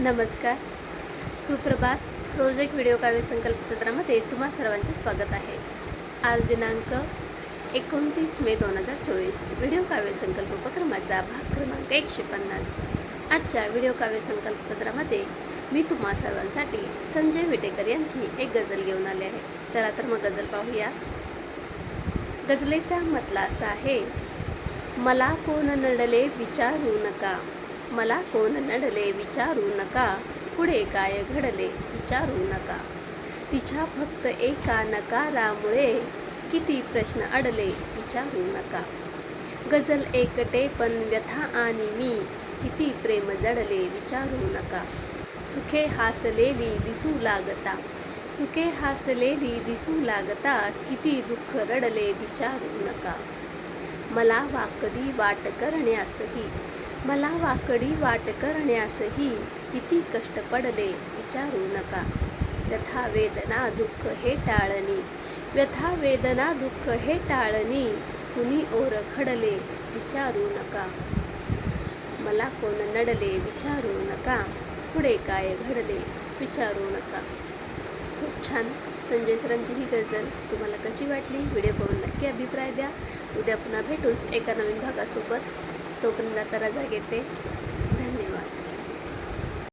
नमस्कार. सुप्रभात. रोज एक व्हिडिओ काव्य संकल्प सत्रामध्ये तुम्हा सर्वांचे स्वागत आहे. आज दिनांक एकोणतीस मे दोन हजार चोवीस. व्हिडिओ काव्य संकल्प उपक्रमाचा भाग क्रमांक एकशे पन्नास. आजच्या व्हिडिओ काव्य संकल्प सत्रामध्ये मी तुम्हा सर्वांसाठी संजय विटेकर यांची एक गझल घेऊन आले आहे. चला तर मग गझल पाहूया. गझलेचा मतला असा आहे मला कोण नडले विचारू नका. मला कोण नडले विचारू नका. पुढे काय घडले विचारू नका. तिच्या फक्त एका नकारामुळे किती प्रश्न अडले विचारू नका. गजल एकटे पण व्यथा आणि मी किती प्रेम जडले विचारू नका. सुखे हासलेली दिसू लागता. सुखे हासलेली दिसू लागता किती दुःख रडले विचारू नका. मला वाकडी वाट करण्यासही मला वाकडी वाट करण्यासही किती कष्ट पडले विचारू नका. व्यथा वेदना दुःख हे टाळणी व्यथा वेदना दुःख हे टाळणी कुणी ओर खडले विचारू नका. मला कोण नडले विचारू नका पुढे काय घडले विचारू नका. खूप छान. संजय सरांची ही गझल तुम्हाला कशी वाटली? व्हिडिओ पाहून नक्की अभिप्राय द्या. उद्या पुन्हा भेटूच एका नवीन भागासोबत. तोपर्यंत आता रजा घेते.